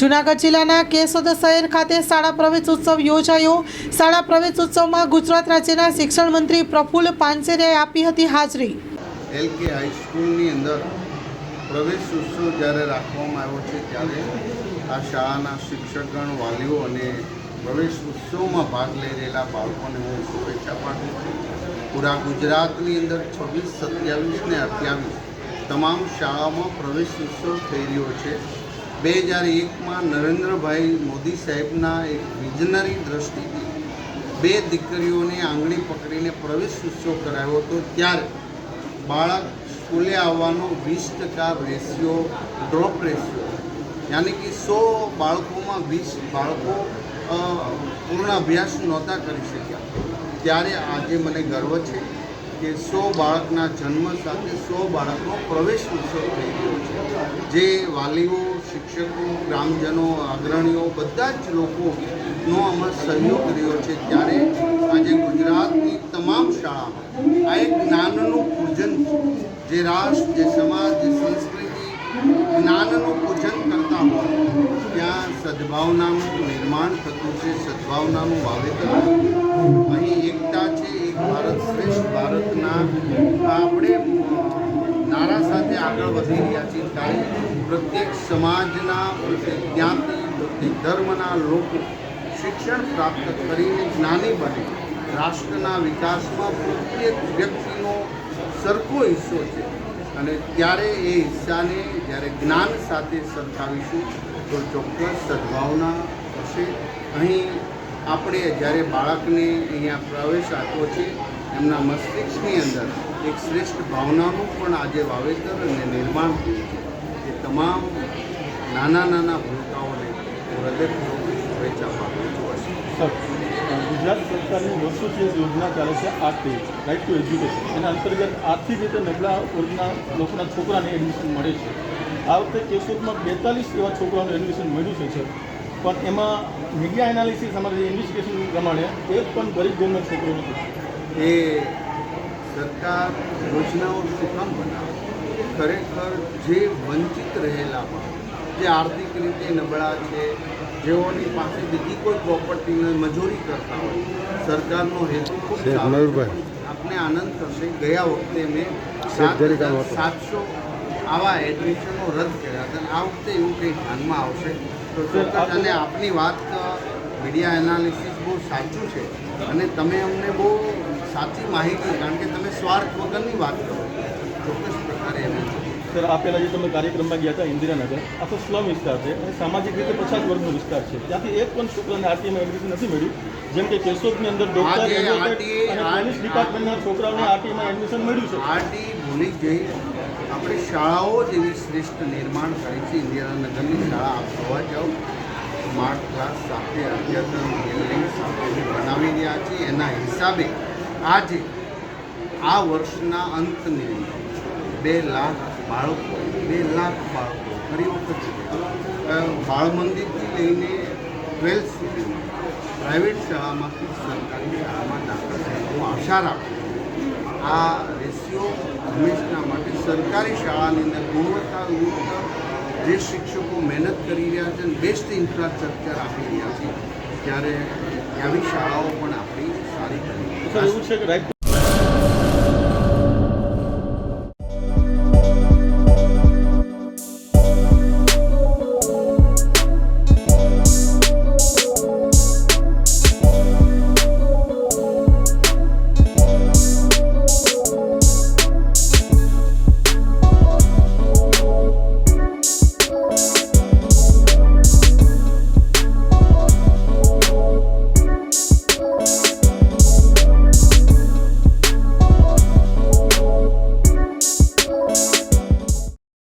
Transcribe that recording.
જૂનાગઢ જિલ્લાના કેશોદ શહેર ખાતે શાળા પ્રવેશ ઉત્સવ યોજાયો. શાળા પ્રવેશ ઉત્સવમાં ગુજરાત રાજ્યના શિક્ષણ મંત્રી પ્રફુલ્લ પાનસેરિયાએ આપી હતી હાજરી. એલ કે હાઈસ્કૂલની અંદર પ્રવેશ ઉત્સવ જ્યારે રાખવામાં આવ્યો છે ત્યારે આ શાળાના શિક્ષકગણ, વાલીઓ અને પ્રવેશ ઉત્સવમાં ભાગ લઈ રહેલા બાળકોને હું શુભેચ્છા પાઠવું છું. પૂરા ગુજરાતની અંદર છવ્વીસ, સત્યાવીસ ને અઠ્યાવીસ તમામ શાળામાં પ્રવેશ ઉત્સવ થઈ રહ્યો છે. બે હજાર એકમાં નરેન્દ્રભાઈ મોદી સાહેબના એક વિઝનરી દ્રષ્ટિથી બે દીકરીઓને આંગળી પકડીને પ્રવેશ ઉત્સવ કરાયો હતો. ત્યારે બાળક સ્કૂલે આવવાનો વીસ ટકા રેશિયો ડ્રોપ રેશિયો. યાની કે સો બાળકોમાં વીસ બાળકો પૂર્ણ અભ્યાસ નહોતા કરી શક્યા. ત્યારે આજે મને ગર્વ છે કે સો બાળકના જન્મ સાથે સો બાળકનો પ્રવેશ ઉત્સવ થઈ ગયો છે. જે વાલીઓ શિક્ષકો, ગ્રામજનો, અગ્રણીઓ, બધા જ લોકોનો આમાં સહયોગ રહ્યો છે. ત્યારે આજે ગુજરાતની તમામ શાળામાં આ એક જ્ઞાનનું પૂજન જે રાષ્ટ્ર, જે સમાજ, જે સંસ્કૃતિ જ્ઞાનનું પૂજન કરતા હોય, ત્યાં સદભાવનાનું નિર્માણ થતું છે, સદભાવનાનું વાવેતર અહીં એકતા છે, એક ભારત શ્રેષ્ઠ ભારતના આગળ વધી રહ્યા છીએ ત્યારે પ્રત્યેક સમાજના પ્રત્યેક જ્ઞાતિ પ્રત્યેક ધર્મના લોકો શિક્ષણ પ્રાપ્ત કરીને જ્ઞાની બને. રાષ્ટ્રના વિકાસમાં પ્રત્યેક વ્યક્તિનો સરખો હિસ્સો છે. અને ત્યારે એ હિસ્સાને જ્યારે જ્ઞાન સાથે સરખાવીશું, તો ચોક્કસ સદભાવના હશે. અહીં આપણે જ્યારે બાળકને અહીંયા પ્રવેશ આપ્યો છે, એમના મસ્તિષ્કની અંદર એક શ્રેષ્ઠ ભાવનાનું પણ આજે વાવેતર અને નિર્માણ થયું છે એ તમામ નાના નાના ભૂલકાઓને હૃદયપૂર્વક શુભેચ્છા પાઠવું છું. સર ગુજરાત સરકારની વર્ષોથી જે યોજના ચાલે છે આરટી રાઇટ ટુ એજ્યુકેશન એના અંતર્ગત આર્થિક રીતે નબળા વર્ગના લોકોના છોકરાને એડમિશન મળે છે. આ વખતે કેશોદમાં બેતાલીસ એવા છોકરાઓને એડમિશન મળ્યું છે સર. પણ એમાં મીડિયા એનાલિસિસ અમારે ઇન્વેસ્ટિગેશન પ્રમાણે એક પણ ગરીબ ઘરનો છોકરો નથી. એ સરકાર યોજનાઓ શું કામ બનાવે. ખરેખર જે વંચિત રહેલામાં જે આર્થિક રીતે નબળા છે જેઓની પાસે બીજી કોઈ પ્રોપર્ટી ન મજૂરી કરતા હોય સરકારનો હેતુ ખૂબ આપને આનંદ થશે. ગયા વખતે મેં સાત સાતસો આવા એડમિશનો રદ કર્યા હતા. આ વખતે એવું કંઈ ધ્યાનમાં આવશે? તો ચોક્કસ અને આપની વાત મીડિયા એનાલિસિસ બહુ સાચું છે. અને તમે અમને બહુ સાચી માહિતી કારણ કે તમે સ્વાર્થ વગરની વાત કરો. ચોક્કસ પ્રકારે એમ સર આ પહેલાં જે તમે કાર્યક્રમમાં ગયા હતા ઇન્દિરાનગર આખો સ્લમ વિસ્તાર છે અને સામાજિક રીતે પછાત વર્ગનો વિસ્તાર છે. ત્યાંથી એક પણ છોકરાને આરટીએમાં એડમિશન નથી મળ્યું. જેમ કે કેશોદની અંદર ડોક્ટર પોલીસ ડિપાર્ટમેન્ટના છોકરાઓને આરટીએમાં એડમિશન મળ્યું છે. આરટી ભૂલી જઈ આપણે શાળાઓ જેવી શ્રેષ્ઠ નિર્માણ કરી છે. ઇન્દિરાનગરની શાળા આપ જોવા જાઓ. સ્માર્ટ ક્લાસ સાથે અદ્યતન બિલ્ડિંગ સાથે બનાવી રહ્યા છીએ એના હિસાબે આજે આ વર્ષના અંતની બે લાખ બાળકો, બે લાખ બાળકો ફરી વખત બાળ મંદિરથી લઈને ટ્વેલ્થ સુધીમાં પ્રાઇવેટ શાળામાંથી સરકારી શાળામાં દાખલ થાય હું આશા રાખું આ રેશિયો હંમેશના માટે સરકારી શાળાની અંદર ગુણવત્તાયુક્ત જે શિક્ષકો મહેનત કરી રહ્યા છે બેસ્ટ ઇન્ફ્રાસ્ટ્રક્ચર આપી રહ્યા છે, ત્યારે આવી શાળાઓ પણ આપણી સારી સર એવું છે કે